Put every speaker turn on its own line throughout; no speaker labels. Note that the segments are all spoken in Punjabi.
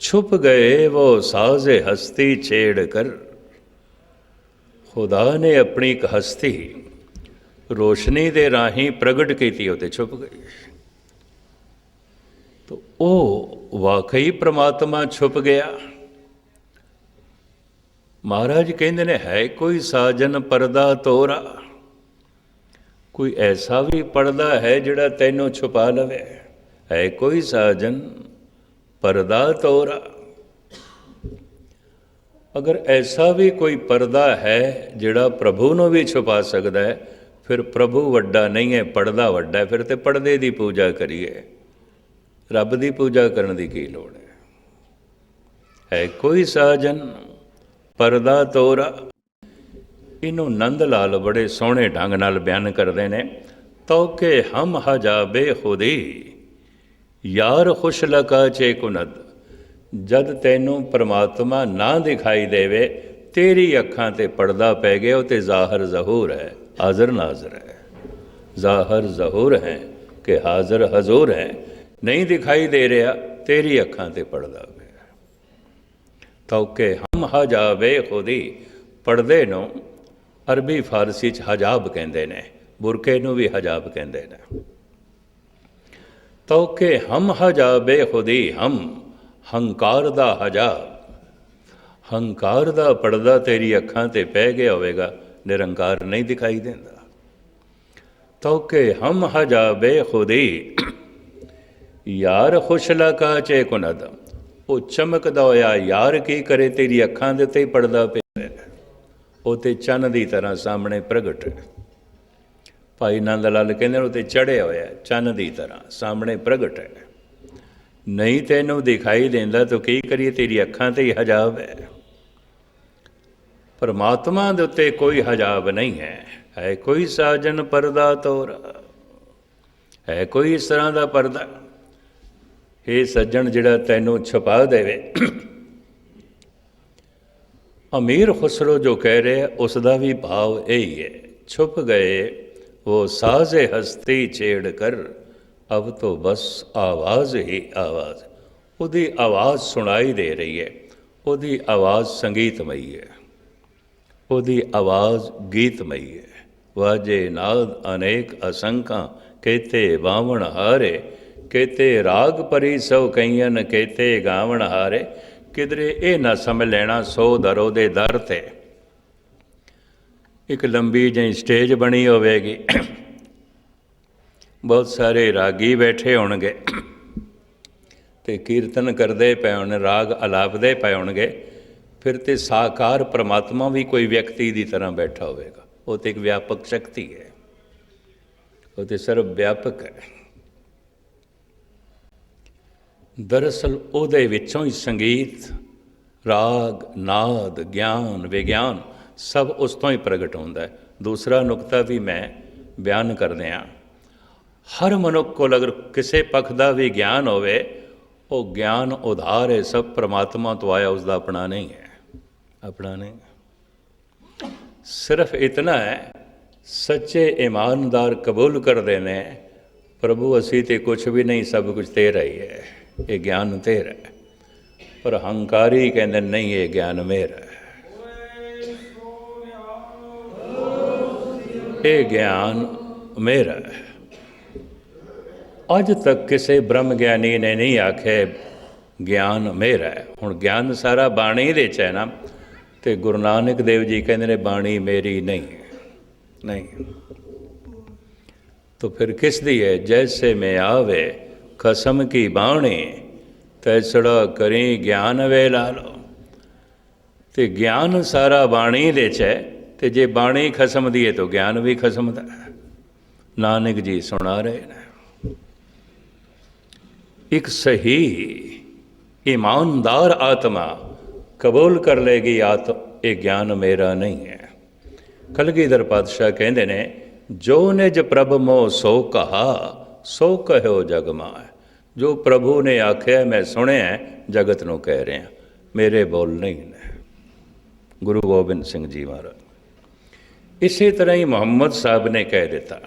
छुप गए वो साजे हस्ती छेड़ कर ਖੁਦਾ ਨੇ ਆਪਣੀ ਇੱਕ ਹਸਤੀ ਰੋਸ਼ਨੀ ਦੇ ਰਾਹੀਂ ਪ੍ਰਗਟ ਕੀਤੀ ਉਹ ਤੇ ਛੁਪ ਗਈ ਤੋ ਉਹ ਵਾਕਈ ਪ੍ਰਮਾਤਮਾ ਛੁਪ ਗਿਆ ਮਹਾਰਾਜ ਕਹਿੰਦੇ ਨੇ ਹੈ ਕੋਈ ਸਾਜਨ ਪਰਦਾ ਤੋਰਾ ਕੋਈ ਐਸਾ ਵੀ ਪਰਦਾ ਹੈ ਜਿਹੜਾ ਤੈਨੂੰ ਛੁਪਾ ਲਵੇ ਹੈ ਕੋਈ ਸਾਜਨ ਪਰਦਾ ਤੋਰਾ। ਅਗਰ ਐਸਾ ਵੀ ਕੋਈ ਪਰਦਾ ਹੈ ਜਿਹੜਾ ਪ੍ਰਭੂ ਨੂੰ ਵੀ ਛੁਪਾ ਸਕਦਾ ਹੈ, ਫਿਰ ਪ੍ਰਭੂ ਵੱਡਾ ਨਹੀਂ ਹੈ, ਪਰਦਾ ਵੱਡਾ ਹੈ, ਫਿਰ ਤੇ ਪਰਦੇ ਦੀ ਪੂਜਾ ਕਰੀਏ। ਰੱਬ ਦੀ ਪੂਜਾ ਕਰਨ ਦੀ ਕੀ ਲੋੜ ਹੈ? ਹੈ ਕੋਈ ਸਾਜਨ? ਪਰਦਾ ਤੋਰਾ। ਇਹਨੂੰ ਨੰਦ ਲਾਲ ਬੜੇ ਸੋਹਣੇ ਢੰਗ ਨਾਲ ਬਿਆਨ ਕਰਦੇ ਨੇ, ਤੌਕੇ ਹਮ ਹਜਾਬੇ ਖੁਦੀ ਯਾਰ ਖੁਸ਼ ਲਕਾ ਚੇ ਕੁਨਦ। ਜਦ ਤੈਨੂੰ ਪ੍ਰਮਾਤਮਾ ਨਾ ਦਿਖਾਈ ਦੇਵੇ, ਤੇਰੀ ਅੱਖਾਂ ਤੇ ਪਰਦਾ ਪੈ ਗਿਆ, ਉਹ ਤੇ ਜ਼ਾਹਰ ਜ਼ਹੂਰ ਹੈ, ਹਾਜ਼ਰ ਨਾਜ਼ਰ ਹੈ। ਜ਼ਾਹਰ ਜ਼ਹੂਰ ਹੈ ਕਿ ਹਾਜ਼ਰ ਹਜ਼ੂਰ ਹੈ। ਨਹੀਂ ਦਿਖਾਈ ਦੇ ਰਿਹਾ, ਤੇਰੀ ਅੱਖਾਂ ਤੇ ਪਰਦਾ ਪਿਆ। ਤੌਕੇ ਹਮ ਹਜਾਵੇ ਖੁਦੀ, ਪਰਦੇ ਨੂੰ ਅਰਬੀ ਫਾਰਸੀ ਚ ਹਜਾਬ ਕਹਿੰਦੇ ਨੇ, ਬੁਰਕੇ ਨੂੰ ਵੀ ਹਜਾਬ ਕਹਿੰਦੇ ਨੇ। ਤੌਕੇ ਹਮ ਹਜਾ ਬੇਖੁਦੀ ਹਮ, ਹੰਕਾਰ ਦਾ ਹਜਾ। ਹੰਕਾਰ ਦਾ ਪਰਦਾ ਤੇਰੀ ਅੱਖਾਂ ਤੇ ਪੈ ਗਿਆ ਹੋਵੇਗਾ, ਨਿਰੰਕਾਰ ਨਹੀਂ ਦਿਖਾਈ ਦਿੰਦਾ। ਤੌਕੇ ਹਮ ਹਜਾ ਬੇਖੁਦੀ, ਯਾਰ ਖੁਸ਼ਲਾ ਕਾ ਚੇ ਕੁਨਦ। ਉਹ ਚਮਕਦਾ ਹੋਇਆ, ਯਾਰ ਕੀ ਕਰੇ ਤੇਰੀ ਅੱਖਾਂ ਦੇ ਉੱਤੇ ਹੀ ਪਰਦਾ ਪਿਆ ਉਹ ਤੇ ਚੰਨ ਦੀ ਤਰ੍ਹਾਂ ਸਾਹਮਣੇ ਪ੍ਰਗਟ ਹੈ ਭਾਈ ਨੰਦ ਲਾਲ ਕਹਿੰਦੇ ਨੇ ਉਹ ਤੇ ਚੜਿਆ ਹੋਇਆ, ਚੰਨ ਦੀ ਤਰ੍ਹਾਂ, ਸਾਹਮਣੇ ਪ੍ਰਗਟ ਹੈ। ਨਹੀਂ ਤੈਨੂੰ ਦਿਖਾਈ ਦਿੰਦਾ, ਤਾਂ ਕੀ ਕਰੀਏ, ਤੇਰੀ ਅੱਖਾਂ ਤੇ ਹੀ ਹਜਾਬ ਹੈ। ਪਰਮਾਤਮਾ ਦੇ ਉੱਤੇ ਕੋਈ ਹਜਾਬ ਨਹੀਂ ਹੈ। ਹੈ ਕੋਈ ਸਾਜਨ ਪਰਦਾ ਤੋਰਾ, ਹੈ ਕੋਈ ਇਸ ਤਰ੍ਹਾਂ ਦਾ ਪਰਦਾ। ਇਹ ਸੱਜਣ, ਜਿਹੜਾ ਤੈਨੂੰ ਛੁਪਾ ਦੇਵੇ। ਅਮੀਰ ਖੁਸਰੋ ਜੋ ਕਹਿ ਰਿਹਾ ਉਸ ਦਾ ਵੀ ਭਾਵ ਇਹੀ ਹੈ, ਛੁਪ ਗਏ ਉਹ ਸਾਜ਼ੇ ਹਸਤੀ ਛੇੜ ਕਰ, ਅਬ ਤੋਂ ਬਸ ਆਵਾਜ਼ ਹੀ ਆਵਾਜ਼। ਉਹਦੀ ਆਵਾਜ਼ ਸੁਣਾਈ ਦੇ ਰਹੀ ਹੈ, ਉਹਦੀ ਆਵਾਜ਼ ਸੰਗੀਤਮਈ ਹੈ। ਉਹਦੀ ਆਵਾਜ਼ ਗੀਤਮਈ ਹੈ। ਵਾਜੇ ਨਾਦ ਅਨੇਕ ਅਸੰਖਾਂ, ਕੇਤੇ ਬਾਵਣ ਹਾਰੇ। ਕੇਤੇ ਰਾਗ ਪਰੀ ਸੋ ਕਈਨ ਕੇਤੇ ਗਾਵਣ ਹਾਰੇ। ਕਿਧਰੇ ਇਹ ਨਾ ਸਮਝ ਲੈਣਾ, ਸੋ ਦਰੋ ਦੇ ਦਰ ਤੇ। ਇੱਕ ਲੰਬੀ ਜਿਹੀ ਸਟੇਜ ਬਣੀ ਹੋਵੇਗੀ। ਬਹੁਤ ਸਾਰੇ ਰਾਗੀ ਬੈਠੇ ਹੋਣਗੇ ਤੇ ਕੀਰਤਨ ਕਰਦੇ ਪਏ ਹੋਣ, ਰਾਗ ਅਲਾਪਦੇ ਪਏ ਹੋਣਗੇ। ਫਿਰ ਤੇ ਸਾਕਾਰ ਪ੍ਰਮਾਤਮਾ ਵੀ ਕੋਈ ਵਿਅਕਤੀ ਦੀ ਤਰ੍ਹਾਂ ਬੈਠਾ ਹੋਵੇਗਾ। ਉਹ ਤੇ ਇੱਕ ਵਿਆਪਕ ਸ਼ਕਤੀ ਹੈ। ਉਹ ਤੇ ਸਰਵ ਵਿਆਪਕ ਹੈ। ਦਰਅਸਲ ਉਹਦੇ ਵਿੱਚੋਂ ਹੀ ਸੰਗੀਤ, ਰਾਗ, ਨਾਦ, ਗਿਆਨ, ਵਿਗਿਆਨ ਸਭ ਉਸ ਤੋਂ ਹੀ ਪ੍ਰਗਟ ਹੁੰਦਾ ਹੈ। ਦੂਸਰਾ ਨੁਕਤਾ ਵੀ ਮੈਂ ਬਿਆਨ ਕਰਦੇ ਹਾਂ। ਹਰ ਮਨੁੱਖ ਕੋਲ ਅਗਰ ਕਿਸੇ ਪੱਖ ਦਾ ਵੀ ਗਿਆਨ ਹੋਵੇ, ਉਹ ਗਿਆਨ ਉਧਾਰ ਹੈ, ਸਭ ਪ੍ਰਮਾਤਮਾ ਤੋਂ ਆਇਆ ਉਸ ਦਾ ਆਪਣਾ ਨਹੀਂ ਹੈ। ਆਪਣਾ ਨਹੀਂ। ਸਿਰਫ ਇਤਨਾ ਹੈ, ਸੱਚੇ ਇਮਾਨਦਾਰ ਕਬੂਲ ਕਰਦੇ ਨੇ, ਪ੍ਰਭੂ ਅਸੀਂ ਤੇ ਕੁਝ ਵੀ ਨਹੀਂ, ਸਭ ਕੁਝ ਤੇਰਾ ਹੀ ਹੈ। ਇਹ ਗਿਆਨ ਤੇਰਾ ਹੈ। ਪਰ ਹੰਕਾਰੀ ਕਹਿੰਦੇ, ਨਹੀਂ, ਇਹ ਗਿਆਨ ਮੇਰਾ ਇਹ ਗਿਆਨ ਮੇਰਾ ਹੈ। ਅੱਜ ਤੱਕ ਕਿਸੇ ਬ੍ਰਹਮ ਗਿਆਨੀ ਨੇ ਨਹੀਂ ਆਖੇ ਗਿਆਨ ਮੇਰਾ ਹੈ। ਹੁਣ ਗਿਆਨ ਸਾਰਾ ਬਾਣੀ ਦੇ ਚ ਹੈ ਨਾ ਤੇ ਗੁਰੂ ਨਾਨਕ ਦੇਵ ਜੀ ਕਹਿੰਦੇ ਨੇ ਬਾਣੀ ਮੇਰੀ ਨਹੀਂ ਨਹੀਂ। ਤਾਂ ਫਿਰ ਕਿਸ ਦੀ ਹੈ? ਜੈਸੇ ਮੈਂ ਆਵੇ ਖਸਮ ਕੀ ਬਾਣੀ ਤੈਸੜਾ ਕਰੀ ਗਿਆਨ ਵੇ ਲਾਲੋ ਤੇ ਗਿਆਨ ਸਾਰਾ ਬਾਣੀ ਦੇ ਚ ਹੈ ਤੇ ਜੇ ਬਾਣੀ ਖਸਮ ਦੀ ਹੈ ਤਾਂ ਗਿਆਨ ਵੀ ਖਸਮ ਦਾ ਨਾਨਕ ਜੀ ਸੁਣਾ ਰਹੇ ਨੇ। ਇੱਕ ਸਹੀ ਈਮਾਨਦਾਰ ਆਤਮਾ ਕਬੂਲ ਕਰ ਲੇਗੀ ਆਤ ਇਹ ਗਿਆਨ ਮੇਰਾ ਨਹੀਂ ਹੈ। ਕਲਗੀਧਰ ਪਾਤਸ਼ਾਹ ਕਹਿੰਦੇ ਨੇ, ਜੋ ਨਿਜ ਪ੍ਰਭ ਮੋ ਸੋ ਕਹਾ, ਸੋ ਕਹਿਓ ਜਗ ਮਾਇ। ਜੋ ਪ੍ਰਭੂ ਨੇ ਆਖਿਆ, ਮੈਂ ਸੁਣਿਆ, ਜਗਤ ਨੂੰ ਕਹਿ ਰਿਹਾ। ਮੇਰੇ ਬੋਲ ਨਹੀਂ ਨੇ। ਗੁਰੂ ਗੋਬਿੰਦ ਸਿੰਘ ਜੀ ਮਹਾਰਾਜ। ਇਸੇ ਤਰ੍ਹਾਂ ਹੀ ਮੁਹੰਮਦ ਸਾਹਿਬ ਨੇ ਕਹਿ ਦਿੱਤਾ,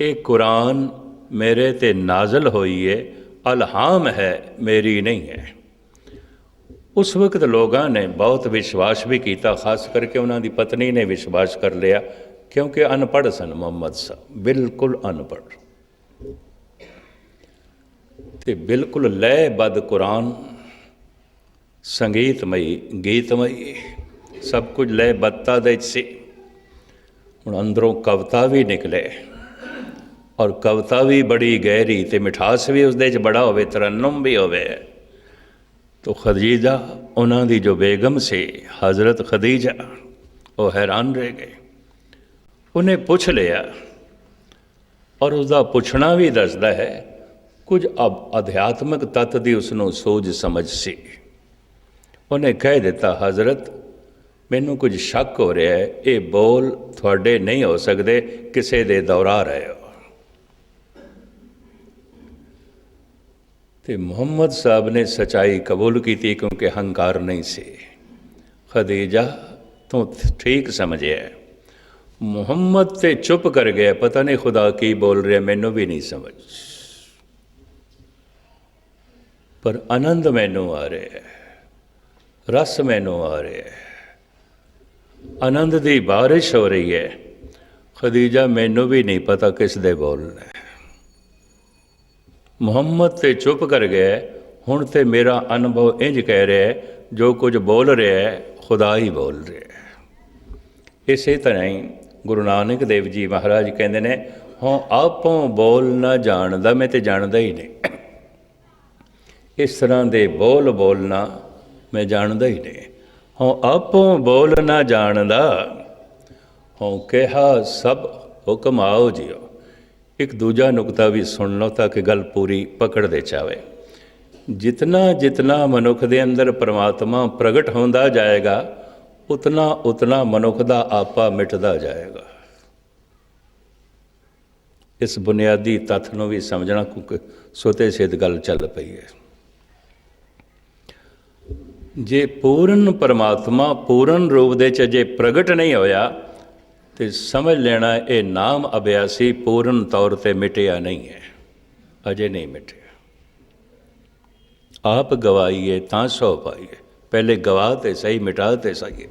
ਇਹ ਕੁਰਾਨ ਮੇਰੇ ਤੇ ਨਾਜ਼ਲ ਹੋਈ ਹੈ ਅਲਹਾਮ ਹੈ, ਮੇਰੀ ਨਹੀਂ ਹੈ। ਉਸ ਵਕਤ ਲੋਕਾਂ ਨੇ ਬਹੁਤ ਵਿਸ਼ਵਾਸ ਵੀ ਕੀਤਾ, ਖਾਸ ਕਰਕੇ ਉਹਨਾਂ ਦੀ ਪਤਨੀ ਨੇ ਵਿਸ਼ਵਾਸ ਕਰ ਲਿਆ, ਕਿਉਂਕਿ ਅਨਪੜ੍ਹ ਸਨ ਮੁਹੰਮਦ ਸਾਹਿਬ, ਬਿਲਕੁਲ ਅਨਪੜ੍ਹ। ਤੇ ਬਿਲਕੁਲ ਲੈ ਲੈਬੱਧ ਕੁਰਾਨ, ਸੰਗੀਤਮਈ, ਗੀਤਮਈ, ਸਭ ਕੁਝ ਲੈ ਲੈਬੱਧਤਾ ਦੇ ਸੀ। ਹੁਣ ਅੰਦਰੋਂ ਕਵਿਤਾ ਵੀ ਨਿਕਲੇ। ਔਰ ਕਵਿਤਾ ਵੀ ਬੜੀ ਗਹਿਰੀ ਤੇ ਮਿਠਾਸ ਵੀ ਉਸਦੇ ਚ ਬੜਾ ਹੋਵੇ, ਤਰਨਮ ਵੀ ਹੋਵੇ। ਤੋ ਖਦੀਜਾ, ਉਹਨਾਂ ਦੀ ਜੋ ਬੇਗਮ ਸੀ, ਹਜ਼ਰਤ ਖਦੀਜਾ, ਉਹ ਹੈਰਾਨ ਰਹਿ ਗਏ। ਉਹਨੇ ਪੁੱਛ ਲਿਆ, ਔਰ ਉਸਦਾ ਪੁੱਛਣਾ ਵੀ ਦੱਸਦਾ ਹੈ, ਕੁਝ ਅਬ- ਅਧਿਆਤਮਕ ਤੱਤ ਦੀ ਉਸ ਨੂੰ ਸੋਝ ਸਮਝ ਸੀ। ਉਹਨੇ ਕਹਿ ਦਿੱਤਾ, ਹਜ਼ਰਤ ਮੈਨੂੰ ਕੁਝ ਸ਼ੱਕ ਹੋ ਰਿਹਾ ਹੈ, ਇਹ ਬੋਲ ਤੁਹਾਡੇ ਨਹੀਂ ਹੋ ਸਕਦੇ, ਕਿਸੇ ਦੇ ਦੌਰਾ ਰਹੇ ਹੋ ਤੇ ਮੁਹੰਮਦ ਸਾਹਿਬ ਨੇ ਸਚਾਈ ਕਬੂਲ ਕੀਤੀ ਕਿਉਂਕਿ ਹੰਕਾਰ ਨਹੀਂ ਸੀ। ਖਦੀਜਾ, ਤੋਂ ਠੀਕ ਸਮਝਿਆ ਮੁਹੰਮਦ ਤੇ ਚੁੱਪ ਕਰ ਗਿਆ, ਪਤਾ ਨਹੀਂ ਖੁਦਾ ਕੀ ਬੋਲ ਰਿਹਾ, ਮੈਨੂੰ ਵੀ ਨਹੀਂ ਸਮਝ। ਪਰ ਆਨੰਦ ਮੈਨੂੰ ਆ ਰਿਹਾ ਰਸ ਮੈਨੂੰ ਆ ਰਿਹਾ ਆਨੰਦ ਦੀ ਬਾਰਿਸ਼ ਹੋ ਰਹੀ ਹੈ। ਖਦੀਜਾ ਮੈਨੂੰ ਵੀ ਨਹੀਂ ਪਤਾ ਕਿਸ ਦੇ ਬੋਲਣਾ ਮੁਹੰਮਦ ਤੇ ਚੁੱਪ ਕਰ ਗਿਆ ਹੁਣ ਤੇ ਮੇਰਾ ਅਨੁਭਵ ਇੰਜ ਕਹਿ ਰਿਹਾ ਜੋ ਕੁਝ ਬੋਲ ਰਿਹਾ ਖੁਦਾ ਹੀ ਬੋਲ ਰਿਹਾ ਇਸੇ ਤਰ੍ਹਾਂ ਹੀ ਗੁਰੂ ਨਾਨਕ ਦੇਵ ਜੀ ਮਹਾਰਾਜ ਕਹਿੰਦੇ ਨੇ, ਹਾਂ, ਆਪੋਂ ਬੋਲ ਨਾ ਜਾਣਦਾ, ਮੈਂ ਤੇ ਜਾਣਦਾ ਹੀ ਨਹੀਂ। ਇਸ ਤਰ੍ਹਾਂ ਦੇ ਬੋਲ ਬੋਲਣਾ ਮੈਂ ਜਾਣਦਾ ਹੀ ਨਹੀਂ। ਹਾਂ ਆਪੋ ਬੋਲ ਨਾ ਜਾਣਦਾ ਹਾਂ ਕਿਹਾ ਸਭ ਹੁਕਮ ਆਓ ਜਿਓ। ਇੱਕ ਦੂਜਾ ਨੁਕਤਾ ਵੀ ਸੁਣ ਲਓ ਤਾਂ ਕਿ ਗੱਲ ਪੂਰੀ ਪਕੜ ਦੇ ਚਾਵੇ। ਜਿਤਨਾ ਜਿਤਨਾ ਮਨੁੱਖ ਦੇ ਅੰਦਰ ਪ੍ਰਮਾਤਮਾ ਪ੍ਰਗਟ ਹੁੰਦਾ ਜਾਏਗਾ, ਉਤਨਾ ਉਤਨਾ ਮਨੁੱਖ ਦਾ ਆਪਾ ਮਿਟਦਾ ਜਾਏਗਾ। ਇਸ ਬੁਨਿਆਦੀ ਤੱਥ ਨੂੰ ਵੀ ਸਮਝਣਾ ਕਿਉਂਕਿ ਸੋਤੇ ਸਿੱਧ ਗੱਲ ਚੱਲ ਪਈ ਹੈ। ਜੇ ਪੂਰਨ ਪਰਮਾਤਮਾ ਪੂਰਨ ਰੂਪ ਦੇ ਚ ਜੇ ਪ੍ਰਗਟ ਨਹੀਂ ਹੋਇਆ, ਤੇ ਸਮਝ ਲੈਣਾ ਇਹ ਨਾਮ ਅਭਿਆਸੀ ਪੂਰਨ ਤੌਰ ਤੇ ਮਿਟਿਆ ਨਹੀਂ ਹੈ, ਅਜੇ ਨਹੀਂ ਮਿਟਿਆ। ਆਪ ਗਵਾਈਏ ਤਾਂ ਸੋ ਪਾਈਏ, ਪਹਿਲੇ ਗਵਾ ਤੇ ਸਹੀ, ਮਿਟਾ ਤੇ ਸਹੀ।